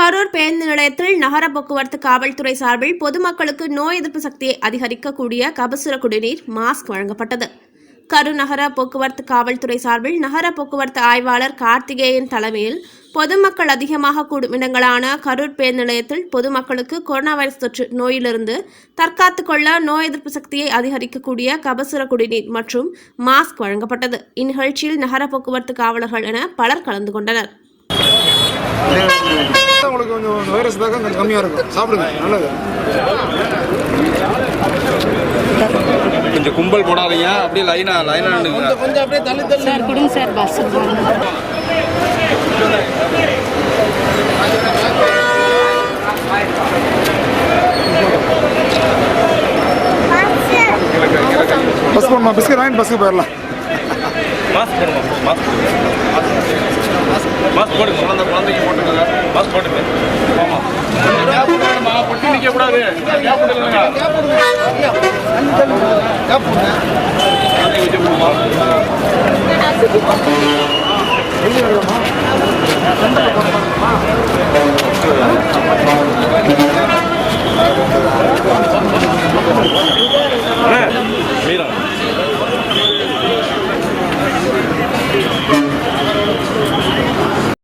கரூர் பேருந்து நிலையத்தில் நகர போக்குவரத்து காவல்துறை சார்பில் பொதுமக்களுக்கு நோய் எதிர்ப்பு சக்தியை அதிகரிக்கக்கூடிய கபசுர குடிநீர் மாஸ்க் வழங்கப்பட்டது. கரூர் நகர போக்குவரத்து காவல்துறை சார்பில் நகர போக்குவரத்து ஆய்வாளர் கார்த்திகேயன் தலைமையில் பொதுமக்கள் அதிகமாக கூடும் இடங்களான கரூர் பேருந்து நிலையத்தில் பொதுமக்களுக்கு கொரோனா வைரஸ் தொற்று நோயிலிருந்து தற்காத்துக் கொள்ள நோய் எதிர்ப்பு சக்தியை அதிகரிக்கக்கூடிய கபசுர குடிநீர் மற்றும் மாஸ்க் வழங்கப்பட்டது. இந்நிகழ்ச்சியில் நகர போக்குவரத்து காவலர்கள் என பலர் கலந்து கொண்டனர். உங்களுக்கு கொஞ்சம் வைரஸ் தாக்கம் கொஞ்சம் கம்மியாக இருக்கும். சாப்பிடுங்க நல்லது. கொஞ்சம் கும்பல் போடாதீங்க. அப்படியே லைனா லைனா கொஞ்சம் அப்படியே தள்ளி தள்ளி. சார் கொடுங்க சார் பஸ் பஸ் போடணும்? பிஸ்கட் வாங்கிட்டு பஸ்ஸுக்கு போயிடலாம். மாஸ்க் போடுங்க. மாஸ்க் மாஸ்க் போடுங்க. போட்டுங்க ஆமாம் கேப் விடணுமா பொட்டி நிற்க கூடாது கேப் விடுங்க கேப்